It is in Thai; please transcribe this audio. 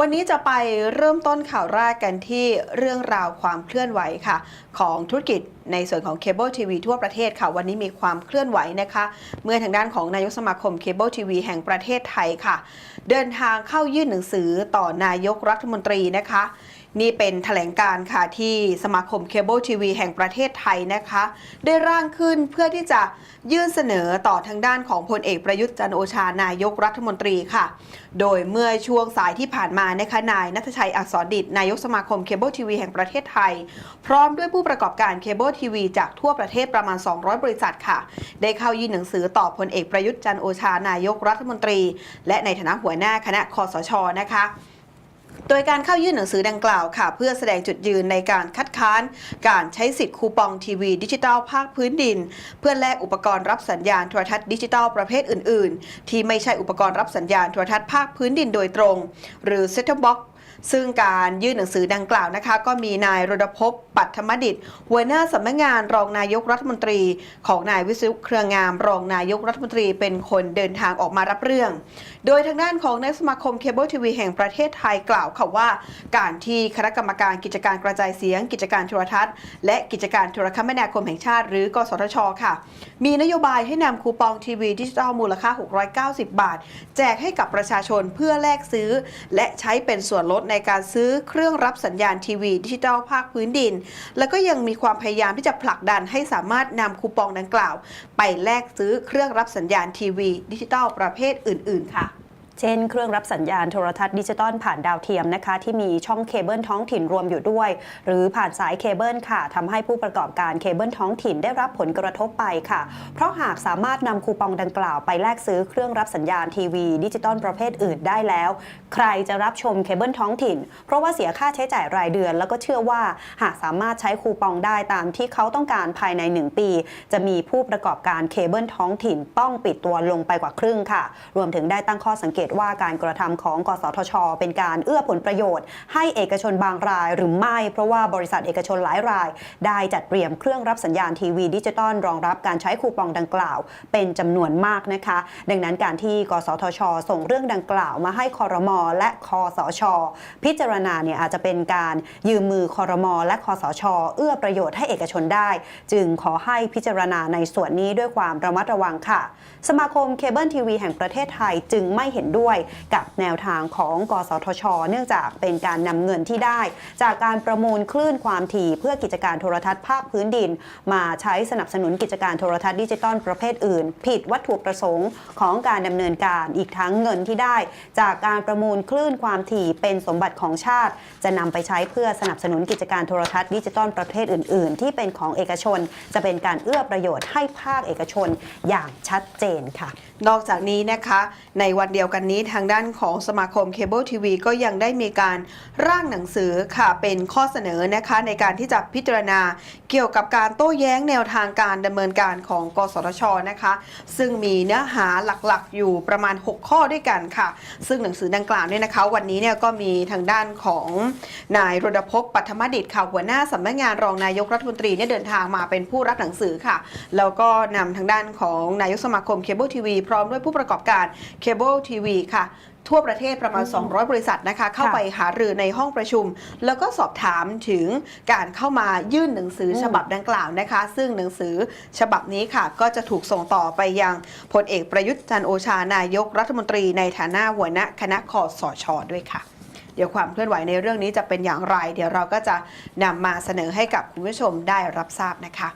วันนี้จะไปเริ่มต้นข่าวแรกกันที่เรื่องราวความเคลื่อนไหวค่ะ ของธุรกิจในส่วนของเคเบิลทีวีทั่วประเทศค่ะ วันนี้มีความเคลื่อนไหวนะคะ เมื่อทางด้านของนายกสมาคมเคเบิลทีวีแห่งประเทศไทยค่ะ เดินทางเข้ายื่นหนังสือต่อนายกรัฐมนตรีนะคะ นี่เป็นแถลงการ์ค่ะที่สมาคมเคเบิลทีวีแห่งประเทศไทยนะคะ ได้ร่างขึ้นเพื่อที่จะยื่นเสนอต่อทางด้านของพลเอกประยุทธ์จันโอชานายกรัฐมนตรีค่ะ โดยเมื่อช่วงสายที่ผ่านมานะคะนายนัทชัยอักษรดิตนายกสมาคมเคเบิลทีวีแห่งประเทศไทย พร้อมด้วยผู้ประกอบการเคเบิลทีวีจากทั่วประเทศประมาณ 200 บริษัทค่ะ ได้เข้ายื่นหนังสือต่อพลเอกประยุทธ์จันโอชานายกรัฐมนตรี และในฐานะหัวหน้าคณะคอสชนะคะ โดยการเข้ายื่นหนังสือดังกล่าวค่ะ เพื่อแสดงจุดยืนในการคัดค้าน การใช้สิทธิ์คูปองทีวีดิจิทัลภาคพื้นดิน เพื่อแลกอุปกรณ์รับสัญญาณโทรทัศน์ดิจิทัลประเภทอื่น ๆ ที่ไม่ใช่อุปกรณ์รับสัญญาณโทรทัศน์ภาคพื้นดินโดยตรง หรือ Set Top Box ซึ่งการยื่นหนังสือดังกล่าวนะคะ ก็มีนายรณพพปัทมดิตหัวหน้าสำนักงานรองนายกรัฐมนตรี ของนายวิศนุเครืองาม รองนายกรัฐมนตรีเป็นคนเดินทางออกมารับเรื่อง โดยทางด้านของนายสมาคมเคเบิลทีวีแห่งประเทศไทยกล่าวค่ะว่า การที่คณะกรรมการกิจการกระจายเสียง กิจการโทรทัศน์ และกิจการโทรคมนาคมแห่งชาติ หรือกสทช ค่ะ มีนโยบายให้นำคูปองทีวีดิจิทัลมูลค่า 690 บาท แจกให้กับประชาชนเพื่อแลกซื้อ และใช้เป็นส่วนลดในการซื้อเครื่องรับสัญญาณทีวีดิจิทัลภาคพื้นดิน แล้วก็ยังมีความพยายามที่จะผลักดันให้สามารถนำคูปองดังกล่าว ไปแลกซื้อเครื่องรับสัญญาณทีวีดิจิทัลประเภทอื่น ๆ ค่ะ เช่นเครื่องรับสัญญาณโทรทัศน์ดิจิตอลผ่านดาวเทียมนะคะที่มีช่องเคเบิลท้องถิ่นรวมอยู่ด้วย หรือผ่านสายเคเบิลค่ะทำให้ผู้ประกอบการเคเบิลท้องถิ่นได้รับผลกระทบไปค่ะ เพราะหากสามารถนำคูปองดังกล่าวไปแลกซื้อเครื่องรับสัญญาณทีวี ดิจิตอลประเภทอื่นได้แล้ว ใครจะรับชมเคเบิลท้องถิ่น เพราะว่าเสียค่าใช้จ่ายรายเดือน แล้วก็เชื่อว่าหากสามารถใช้คูปองได้ตามที่เขาต้องการภายใน 1 ปี จะมีผู้ประกอบการเคเบิลท้องถิ่น ต้องปิดตัวลงไปกว่าครึ่งค่ะ รวมถึงได้ตั้งข้อสังเกตว่าการกระทำของกสทช เป็นการเอื้อผลประโยชน์ ให้เอกชนบางรายหรือไม่ เพราะว่าบริษัทเอกชนหลายราย ได้จัดเตรียมเครื่องรับสัญญาณทีวีดิจิตอลรองรับการใช้คูปองดังกล่าว เป็นจำนวนมากนะคะ ดังนั้นการที่กสทช ส่งเรื่องดังกล่าวมาให้คอรมอและคอสช พิจารณาเนี่ยอาจจะเป็นการยืมมือคอรมอและคอสช เอื้อประโยชน์ให้เอกชนได้ จึงขอให้พิจารณาในส่วนนี้ด้วยความระมัดระวังค่ะ สมาคมเคเบิลทีวีแห่งประเทศไทยจึงไม่เห็นด้วย้วย กับแนวทางของกสทช เนื่องจากเป็นการนำเงินที่ได้ จากการประมูลคลื่นความถี่เพื่อกิจการโทรทัศน์ภาคพื้นดิน มาใช้สนับสนุนกิจการโทรทัศน์ดิจิตอลประเภทอื่น ผิดวัตถุประสงค์ของการดำเนินการอีกทั้งเงินที่ได้ จากการประมูลคลื่นความถี่เป็นสมบัติของชาติ จะนำไปใช้เพื่อสนับสนุนกิจการโทรทัศน์ดิจิตอลประเภทอื่น ๆ ที่เป็นของเอกชน จะเป็นการเอื้อประโยชน์ให้ภาคเอกชนอย่างชัดเจนค่ะ นอกจากนี้นะคะในวันเดียวกันนี้ทางด้านของสมาคมเคเบิลทีวีก็ยังได้มีการร่างหนังสือค่ะเป็นข้อเสนอนะคะในการที่จะพิจารณาเกี่ยวกับการโต้แย้งแนวทางการดำเนินการของ กสทชนะคะ ซึ่งมีเนื้อหาหลักๆ อยู่ประมาณ 6 ข้อด้วยกันค่ะ ซึ่งหนังสือดังกล่าวเนี่ยนะคะ วันนี้เนี่ยก็มีทางด้านของนายรณพพปัทมดิตค่ะหัวหน้าสำนักงานรองนายกรัฐมนตรีเนี่ยเดินทางมาเป็นผู้รับหนังสือค่ะ แล้วก็นำทางด้านของนายกสมาคมเคเบิลทีวีพร้อมด้วยผู้ประกอบการเคเบิลทีวีค่ะ ทั่วประเทศประมาณ 200 บริษัทนะคะ เข้าไปหารือในห้องประชุม แล้วก็สอบถามถึงการเข้ามายื่นหนังสือฉบับดังกล่าวนะคะ ซึ่งหนังสือฉบับนี้ค่ะ ก็จะถูกส่งต่อไปยังพลเอกประยุทธ์จันทร์โอชานายกรัฐมนตรีในฐานะหัวหน้าคณะคอสชด้วยค่ะเดี๋ยวความเคลื่อนไหวในเรื่องนี้จะเป็นอย่างไร เดี๋ยวเราก็จะนำมาเสนอให้กับคุณผู้ชมได้รับทราบนะคะ